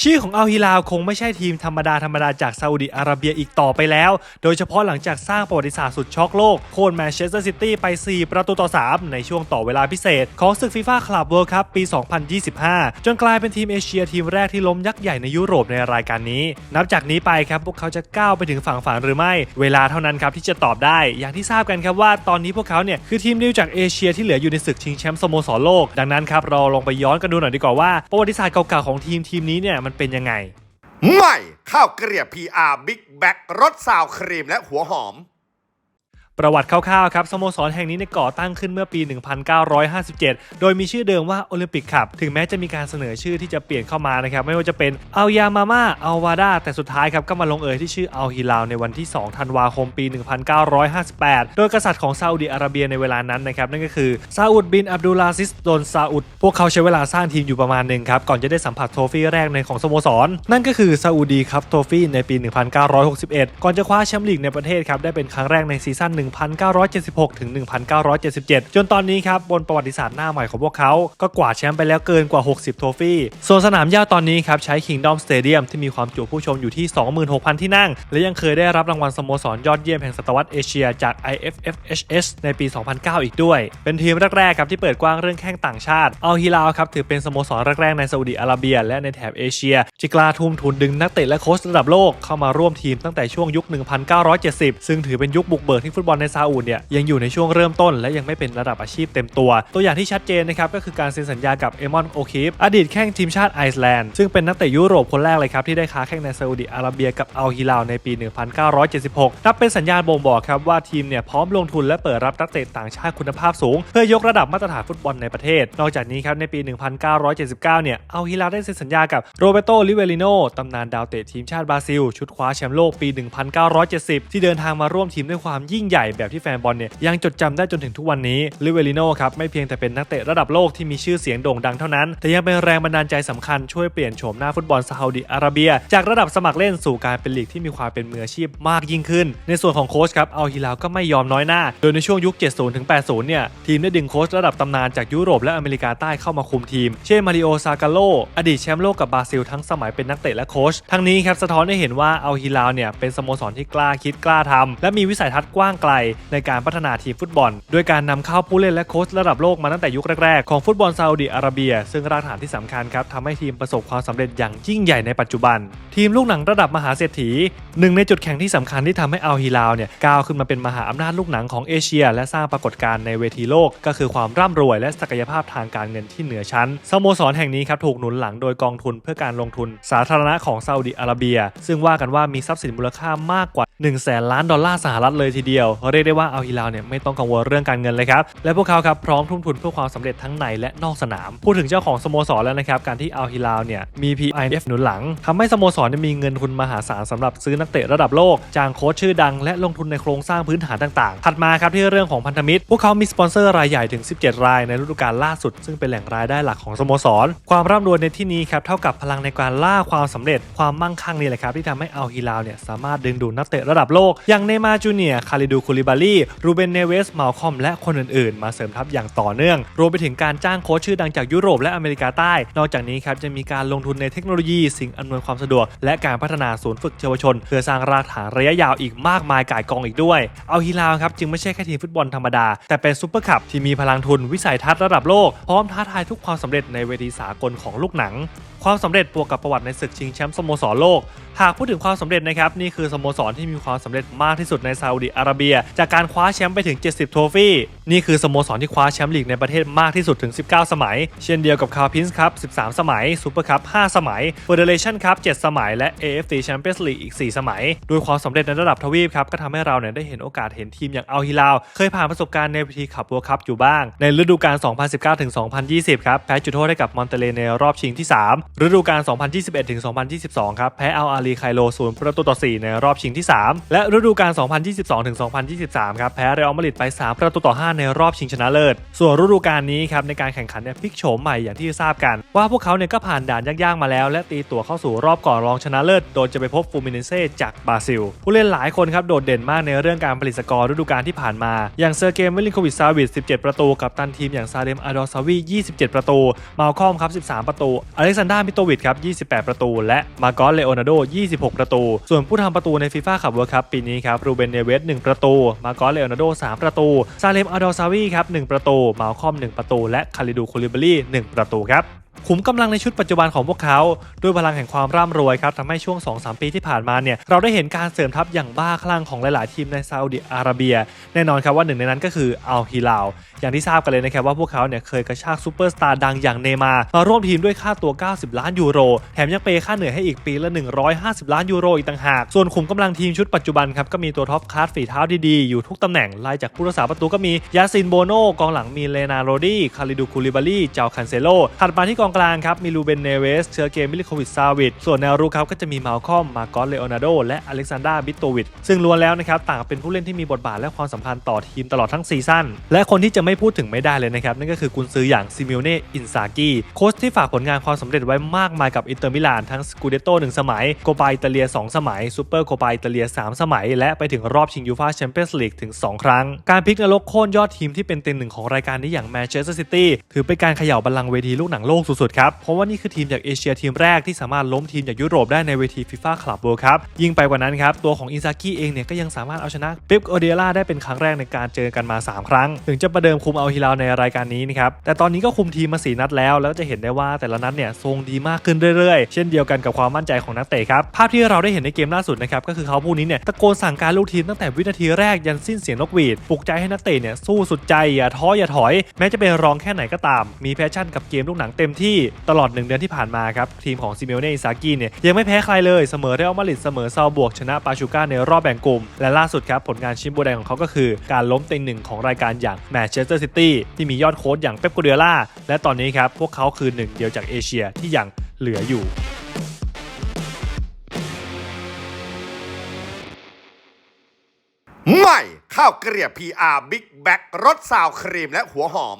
ชื่อของอัลฮิลาลคงไม่ใช่ทีมธรรมดาธรรมดาจากซาอุดิอาระเบียอีกต่อไปแล้ว โดยเฉพาะหลังจากสร้างประวัติศาสตร์สุดช็อกโลก โค่นแมนเชสเตอร์ซิตี้ไป 4 ประตูต่อ 3 ในช่วงต่อเวลาพิเศษ ของศึกฟีฟ่าคลับเวิลด์คัพปี 2025 จนกลายเป็นทีมเอเชียทีมแรกที่ล้มยักษ์ใหญ่ในยุโรปในรายการนี้ นับจากนี้ไปครับพวกเขาจะก้าวไปถึงฝั่งฝันหรือไม่ เวลาเท่านั้นครับที่จะตอบได้ อย่างที่ทราบกันครับว่าตอนนี้พวกเขาเนี่ยคือทีมเดียวจากเอเชียที่เหลืออยู่ในศึกชิงแชมป์สโมสรโลก ดังนั้นครับเราลองไปย้อนกันดูหน่อยดีกว่าว่าประวัติศาสตร์เก่าๆของทีมทีมนี้เนี่ยมันเป็นยังไง ใหม่ข้าวเกลียบ PR Big b a g รสซาวครีมและหัวหอม ประวัติคร่าวๆครับสโมสรแห่งนี้ก่อตั้งขึ้นเมื่อปี 1957 โดยมีชื่อเดิมว่าโอลิมปิกคัพถึงแม้จะมีการเสนอชื่อที่จะเปลี่ยนเข้ามานะครับไม่ว่าจะเป็นอัลยามาม่าอัลวาดาแต่สุดท้ายครับก็มาลงเอยที่ชื่ออัลฮิลาลในวันที่ 2 ธันวาคมปี 1958 โดยกษัตริย์ของซาอุดิอาระเบียในเวลานั้นนะครับนั่นก็คือซาอุดบินอับดุลลาซิสโดนซาอุดพวกเขาใช้เวลาสร้างทีมอยู่ประมาณหนึ่งครับก่อนจะได้สัมผัสโทฟี่แรกในของสโมสร นั่นก็คือซาอุดีครับโทฟี่ในปี 1961 ก่อนจะคว้าแชมป์ลีกในประเทศครับได้เป็นครั้งแรกในซีซั่น1976 ถึง 1977 จนตอนนี้ครับบนประวัติศาสตร์หน้าใหม่ของพวกเขา ก็กวาดแชมป์ไปแล้วเกินกว่า 60 โทฟี่ ส่วนสนามหญ้าตอนนี้ครับใช้ Kingdom Stadium ที่มีความจุผู้ชมอยู่ที่ 26,000 ที่นั่ง และยังเคยได้รับรางวัลสโมสรยอดเยี่ยมแห่งศตวรรษเอเชียจาก IFFHS ในปี 2009 อีกด้วย เป็นทีมแรกๆครับที่เปิดกว้างเรื่องแข้งต่างชาติ เอัลฮิลาลครับถือเป็นสโมสรแรกๆในซาอุดิอาระเบีย และในแถบเอเชียที่กลาทุ่มทุนดึงนักเตะและโค้ชระดับโลกเข้ามาร่วมทีมตั้งแต่ช่วงยุค 1970 ซึ่งถือเป็นยุคบุกเบิกที่ฟุตบอลในซาอุดเนี่ยยังอยู่ในช่วงเริ่มต้น และยังไม่เป็นระดับอาชีพเต็มตัว ตัวอย่างที่ชัดเจนนะครับก็คือการเซ็นสัญญากับเอมอนโอคิฟอดีตแข้งทีมชาติไอซ์แลนด์ซึ่งเป็นนักเตะยุโรปคนแรกเลยครับที่ได้ค้าแข้งในซาอุดิอาระเบียกับอัลฮิลาลในปี 1976 นับเป็นสัญญาณบ่งบอกครับว่าทีมเนี่ยพร้อมลงทุนและเปิดรับนักเตะต่างชาติคุณภาพสูง เพื่อยกระดับมาตรฐานฟุตบอลในประเทศ นอกจากนี้ครับในปี 1979 เนี่ยอัลฮิลาลได้เซ็นสัญญากับโรเบโตลิเวลิโนตำนานดาวเตะทีมชาติบราซิล ชุดคว้าแชมป์โลกปี 1970 ที่เดินทางมาร่วมทีมด้วยความยิ่งใหญ่แบบที่แฟนบอลเนี่ยยังจดจำได้จนถึงทุกวันนี้ลิเวลิโนครับไม่เพียงแต่เป็นนักเตะระดับโลกที่มีชื่อเสียงโด่งดังเท่านั้น แต่ยังเป็นแรงบันดาลใจสำคัญช่วยเปลี่ยนโฉมหน้าฟุตบอลซาอุดิอาระเบีย จากระดับสมัครเล่นสู่การเป็นลีกที่มีความเป็นมืออาชีพมากยิ่งขึ้น ในส่วนของโค้ชครับอัลฮิลาก็ไม่ยอมน้อยหน้า โดยในช่วงยุค 70ถึง80 เนี่ย ทีมได้ดึงโค้ชระดับตำนานจากยุโรปและอเมริกาใต้เข้ามาคุมทีม เช่นมาริโอซากาโลอดีตแชมป์โลกกับบราซิลทั้งสมัยเป็นนักเตะและโค้ชทั้งนี้ครับสะท้อนให้เห็นว่าอัลฮิลาเนี่ยเป็นสโมสรที่กล้าคิดกล้าทำและมีวิสัยทัศน์กว้างไกลในการพัฒนาทีมฟุตบอล ด้วยการนำเข้าผู้เล่นและโค้ชระดับโลกมาตั้งแต่ยุคแรกๆ ของฟุตบอลซาอุดิอาระเบีย ซึ่งรากฐานที่สำคัญครับทำให้ทีมประสบความสำเร็จอย่างยิ่งใหญ่ในปัจจุบัน ทีมลูกหนังระดับมหาเศรษฐีหนึ่งในจุดแข่งที่สำคัญที่ทำให้อัลฮิลาลเนี่ยก้าวขึ้นมาเป็นมหาอำนาจลูกหนังของเอเชีย และสร้างปรากฏการณ์ในเวทีโลก ก็คือความร่ำรวยและศักยภาพทางการเงินที่เหนือชั้นสโมสรแห่งนี้ครับถูกหนุนหลังโดยกองทุนเพื่อการลงทุนสาธารณะของซาอุดิอาระเบีย ซึ่งว่ากันว่ามีทรัพย์สินมูลค่ามากกว่า1แสนล้านดอลลาร์สหรัฐเลยทีเดียวเรียกได้ว่าอัลฮิลาลเนี่ยไม่ต้องกังวลเรื่องการเงินเลยครับ และพวกเขาครับพร้อมทุ่มทุนเพื่อความสำเร็จทั้งในและนอกสนาม พูดถึงเจ้าของสโมสรแล้วนะครับ การที่อัลฮิลาลเนี่ยมี PIF หนุนหลังทำให้สโมสรมีเงินทุนมหาศาลสำหรับซื้อนักเตะระดับโลก จ้างโค้ชชื่อดัง และลงทุนในโครงสร้างพื้นฐานต่างๆ ถัดมาครับที่เรื่องของพันธมิตร พวกเขามีสปอนเซอร์รายใหญ่ถึง 17 รายในฤดูกาลล่าสุด ซึ่งเป็นแหล่งรายได้หลักของสโมสร ความร่ำรวยในที่นี้ครับเท่ากับพลังในการล่าความสำเร็จความมั่งคั่งนี่แหละครับที่ทำให้อัลฮิลาลเนี่ยสามารถดึงดูดนักเตะระดับโลกอย่างเนมาจูเนียคาริดูคูลิบาลีรูเบนเนเวสมาลคอมและคนอื่นๆ มาเสริมทัพอย่างต่อเนื่อง รวมไปถึงการจ้างโค้ชชื่อดังจากยุโรปและอเมริกาใต้ นอกจากนี้ครับจะมีการลงทุนในเทคโนโลยีสิ่งอำนวยความสะดวก และการพัฒนาศูนย์ฝึกเยาวชน เพื่อสร้างรากฐานระยะยาวอีกมากมายก่ายกองอีกด้วย เอาฮิลาลครับจึงไม่ใช่แค่ทีมฟุตบอลธรรมดา แต่เป็นซุปเปอร์คัพที่มีพลังทุนวิสัยทัศน์ระดับโลกพร้อมท้าทายทุกความสำเร็จในเวทีสากลของลูกหนัง ความสำเร็จบวกกับประวัติในศึกชิงแชมป์สโมสรโลก หากพูดถึงความสำเร็จนะครับนี่คือสโมสรที่มีความสำเร็จมากที่สุดในซาอุดิอาระเบีย จากการคว้าแชมป์ไปถึง 70 โทฟี่นี่คือสโมสรที่คว้าแชมป์ลีกในประเทศมากที่สุดถึง 19 สมัย เช่นเดียวกับคาร์พินส์ครับ 13 สมัยซูเปอร์คัพ 5 สมัยเฟเดเรชั่นคัพ7สมัย และ AFC Champions League อีก 4 สมัยด้วยความสำเร็จในระดับทวีปครับ ก็ทำให้เราเนี่ยได้เห็นโอกาสเห็นทีมอย่างอัลฮิลาลเคยผ่านประสบการณ์ในเวทีขับ World Cup อยู่บ้าง ในฤดูกาล 2019-2020 ครับ แพ้จุดโทษให้กับมอนเตเลในรอบชิงที่ 3 ฤดูกาล 2021-2022 ครับ แพ้อัลอาลีไคโลศูนย์ประตูต่อ 4 ในรอบชิงที่ 3 และฤดูกาล 2022-2023 ครับ แพ้เรอัลมาดริดไป 3 ประตูต่อ 5ในรอบชิงชนะเลิศ ส่วนฤดูกาลนี้ครับในการแข่งขันเนี่ยพลิกโฉมใหม่อย่างที่ทราบกัน ว่าพวกเขาเนี่ยก็ผ่านด่านยากๆมาแล้ว และตีตัวเข้าสู่รอบก่อนรองชนะเลิศ โดยจะไปพบฟูมิเนเซ่จากบราซิล ผู้เล่นหลายคนครับโดดเด่นมากในเรื่องการผลิตสกอร์ฤดูกาลที่ผ่านมา อย่างเซอร์เกย์มิลินโควิชซาวิช17 ประตู กับตันทีมอย่างซาเลมอาดอซาวี27 ประตูมาลคอมครับ13 ประตูอเล็กซานดรามิโตวิชครับ28 ประตู และมาโกอสเลโอนาร์โด 26 ประตู ส่วนผู้ทำประตูในฟีฟ่าคัพเวิร์คัพปีนี้ครับรูเบนเนเวส1ประตูมาโกอสเลโอนาร์โด 3 ประตูซาเลมอาดอซาวีครับ1ประตู มาลคอม 1 ประตู และคาริดูคูลิบารี่1ประตูครับ ขุมกำลังในชุดปัจจุบันของพวกเขา ด้วยพลังแห่งความร่ำรวยครับทำให้ช่วง 2-3 ปีที่ผ่านมาเนี่ยเราได้เห็นการเสริมทัพอย่างบ้าคลั่งของหลาย ๆ ทีมในซาอุดิอาระเบีย แน่นอนครับว่าหนึ่งในนั้นก็คืออัลฮิลาลอย่างที่ทราบกันเลยนะครับว่าพวกเขาเนี่ยเคยกระชากซูเปอร์สตาร์ดังอย่างเนย์มา มาร่วมทีมด้วยค่าตัว 90 ล้านยูโร แถมยังเปย์ค่าเหนื่อยให้อีกปีละ 150 ล้านยูโรอีกต่างหาก ส่วนขุมกำลังทีมชุดปัจจุบันครับก็มีตัวท็อปคลาสฝีเท้าดีๆ อยู่ทุกตำแหน่งไล่จากผู้รักษาประตูก็มียาซินโบโนกองหลังมีเลนาโรดี้คาริดูคูลิบารีเจ้าคันเซโลถัดมาที่กองกลางครับมีลูเบนเนเวสเชอร์เกมมิลิโควิชซาวิดส่วนแนวรุกครับก็จะมีมาลคอม มาโกอสเลโอนาร์โด และอเล็กซานดราบิโตวิดซึ่งล้วนแล้วนะครับต่างเป็นผู้เล่นที่มีบทบาทและความสัมพันธ์ต่อทีมตลอดทั้งซีซั่นและคนที่จะไม่พูดถึงไม่ได้เลยนะครับนั่นก็คือกุนซืออย่างซิมิโอเน่อินซากิโค้ชที่ฝากผลงานความสำเร็จไว้มากมายกับอินเตอร์มิลานทั้งสกูเดโต้หนึ่งสมัยโกปาอิตาเลีย 2 สมัยซูเปอร์โกปาอิตาเลีย 3 สมัย และไปถึงรอบชิงยูฟาแชมเปี้ยนส์ลีกถึง 2 ครั้ง การพลิกนรกโค่นยอดทีมที่เป็นเต็งหนึ่งของรายการนี้อย่างแมนเชสเตอร์ซิตี้ถือเป็นการเขย่าบัลลังก์เวทีลูกหนังโลกสุดๆครับ เพราะว่านี่คือทีมจากเอเชียทีมแรกที่สามารถล้มทีมจากยุโรปได้ในเวทีฟีฟ่าคลับเวิลด์คัพยิ่งไปกว่านั้นครับตัวของอินซากิเองเนี่ยก็ยังสามารถเอาชนะเป๊ปโอเดล่าได้เป็นครั้งแรกในการเจอกันมา 3 ครั้ง ถึงจะประเดิมคุมเอาฮิลาลในรายการนี้นะครับแต่ตอนนี้ก็คุมทีมมาสีนัดแล้ว แล้วจะเห็นได้ว่าแต่ละนัดเนี่ยทรงดีมากขึ้นเรื่อยๆ เช่นเดียวกันกับความมั่นใจของนักเตะครับภาพที่เราได้เห็นในเกมล่าสุดนะครับก็คือเขาผู้นี้เนี่ยตะโกนสั่งการลูกทีมตั้งแต่วินาทีแรกยันสิ้นเสียงนกหวีดปลุกใจให้นักเตะเนี่ยสู้สุดใจอย่าท้ออย่าถอย แม้จะเป็นรองแค่ไหนก็ตาม มีแพชชั่นกับเกมลูกหนังเต็มที่ตลอดหนึ่งเดือนที่ผ่านมาครับ ทีมของซิเมโอเน่อิซากิเนี่ยยังไม่แพ้ใครเลยเสมอเรอัลมาดริดเสมอซาบวกชนะปาชูก้าในรอบแบ่งกลุ่ม และล่าสุดครับ ผลงานชิ้นโบแดงของเขาก็คือ การล้มเต็งหนึ่งของรายการอย่างแมนเชสเตอร์ซิตี้ที่มียอดโค้ชอย่างเป๊ปกูเดล่าและตอนนี้ครับพวกเขาคือหนึ่งเดียวจากเอเชียที่ยังเหลืออยู่ใหม่ข้าวเกลียบ PR Big Back รสซาวครีมและหัวหอม